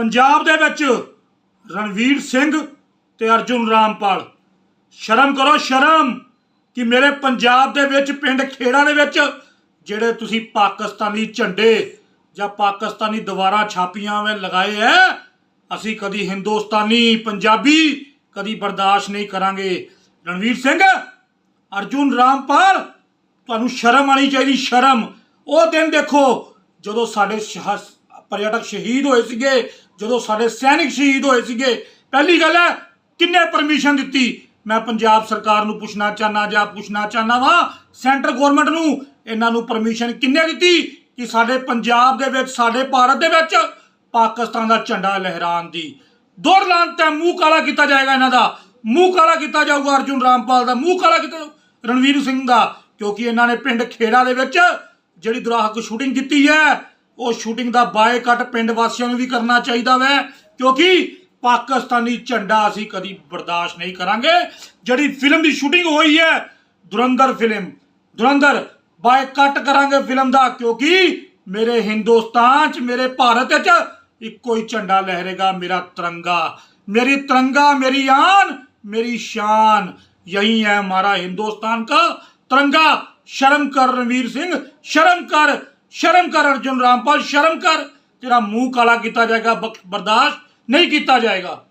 ਪੰਜਾਬ ਦੇ ਵਿੱਚ ਰਣਵੀਰ ਸਿੰਘ ਤੇ ਅਰਜੁਨ ਰਾਮਪਾਲ। ਸ਼ਰਮ ਕਰੋ, ਸ਼ਰਮ ਕਿ ਮੇਰੇ ਪੰਜਾਬ ਦੇ ਵਿੱਚ, ਪਿੰਡ ਖੇੜਾ ਦੇ ਵਿੱਚ ਜਿਹੜੇ ਤੁਸੀਂ ਪਾਕਿਸਤਾਨੀ ਝੰਡੇ ਜਾਂ ਪਾਕਿਸਤਾਨੀ ਦੀਵਾਰਾਂ ਛਾਪੀਆਂ ਵੇ ਲਗਾਏ ਐ, ਅਸੀਂ ਕਦੀ ਹਿੰਦੁਸਤਾਨੀ, ਪੰਜਾਬੀ ਕਦੀ ਬਰਦਾਸ਼ਤ ਨਹੀਂ ਕਰਾਂਗੇ। ਰਣਵੀਰ ਸਿੰਘ, ਅਰਜੁਨ ਰਾਮਪਾਲ, ਤੁਹਾਨੂੰ ਸ਼ਰਮ ਆਣੀ ਚਾਹੀਦੀ, ਸ਼ਰਮ। ਉਹ ਦਿਨ ਦੇਖੋ ਜਦੋਂ ਸਾਡੇ ਸ਼ਹ- ਪਰਯਟਕ ਸ਼ਹੀਦ ਹੋਏ ਸੀਗੇ, ਜਦੋਂ ਸਾਡੇ ਸੈਨਿਕ ਸ਼ਹੀਦ ਹੋਏ ਸੀਗੇ। ਪਹਿਲੀ ਗੱਲ ਹੈ, ਕਿੰਨੇ ਪਰਮਿਸ਼ਨ ਦਿੱਤੀ? ਮੈਂ ਪੰਜਾਬ ਸਰਕਾਰ ਨੂੰ ਪੁੱਛਣਾ ਚਾਹਨਾ ਜਾਂ ਪੁੱਛਣਾ ਚਾਹਨਾ ਵਾਂ, ਸੈਂਟਰ ਗਵਰਨਮੈਂਟ ਨੂੰ, ਇਹਨਾਂ ਨੂੰ ਪਰਮਿਸ਼ਨ ਕਿੰਨੇ ਦਿੱਤੀ? ਕਿ ਸਾਡੇ ਪੰਜਾਬ ਦੇ ਵਿੱਚ, ਸਾਡੇ ਭਾਰਤ ਦੇ ਵਿੱਚ ਪਾਕਿਸਤਾਨ ਦਾ ਝੰਡਾ ਲਹਿਰਾਉਣ ਦੀ। ਦੌੜ ਲਾਉਣ ਤੇ ਮੂੰਹ ਕਾਲਾ ਕੀਤਾ ਜਾਏਗਾ ਇਹਨਾਂ ਦਾ। ਮੂੰਹ ਕਾਲਾ ਕੀਤਾ ਜਾਊਗਾ ਅਰਜੁਨ ਰਾਮਪਾਲ ਦਾ, ਮੂੰਹ ਕਾਲਾ ਕੀਤਾ ਰਣਵੀਰ ਸਿੰਘ ਦਾ, ਕਿਉਂਕਿ ਇਹਨਾਂ ਨੇ ਪਿੰਡ ਖੇੜਾ ਦੇ ਵਿੱਚ ਜਿਹੜੀ ਦੁਰਾਹਕ ਸ਼ੂਟਿੰਗ ਕੀਤੀ ਹੈ ਉਹ ਸ਼ੂਟਿੰਗ ਦਾ ਬਾਇਕਾਟ ਪਿੰਡ ਵਾਸੀਆਂ ਨੂੰ ਵੀ ਕਰਨਾ ਚਾਹੀਦਾ ਵੈ ਕਿਉਂਕਿ ਪਾਕਿਸਤਾਨੀ ਝੰਡਾ ਅਸੀਂ ਕਦੀ ਬਰਦਾਸ਼ਤ ਨਹੀਂ ਕਰਾਂਗੇ ਜਿਹੜੀ ਫਿਲਮ ਦੀ ਸ਼ੂਟਿੰਗ ਹੋਈ ਹੈ ਦੁਰੰਦਰ ਫਿਲਮ ਦੁਰੰਦਰ ਬਾਇਕਾਟ ਕਰਾਂਗੇ ਫਿਲਮ ਦਾ ਕਿਉਂਕਿ ਮੇਰੇ ਹਿੰਦੁਸਤਾਨ ਚ ਮੇਰੇ ਭਾਰਤ ਵਿੱਚ ਇੱਕੋ ਹੀ ਝੰਡਾ ਲਹਿਰੇਗਾ ਮੇਰਾ ਤਿਰੰਗਾ ਮੇਰੀ ਤਿਰੰਗਾ ਮੇਰੀ ਆਨ ਮੇਰੀ शान यही है हमारा हिंदुस्तान का तिरंगा शर्म कर रणवीर सिंह शर्म कर ਸ਼ਰਮ ਕਰ ਅਰਜੁਨ ਰਾਮਪਾਲ, ਸ਼ਰਮ ਕਰ। ਤੇਰਾ ਮੂੰਹ ਕਾਲਾ ਕੀਤਾ ਜਾਏਗਾ ਬਰਦਾਸ਼ਤ ਨਹੀਂ ਕੀਤਾ ਜਾਏਗਾ।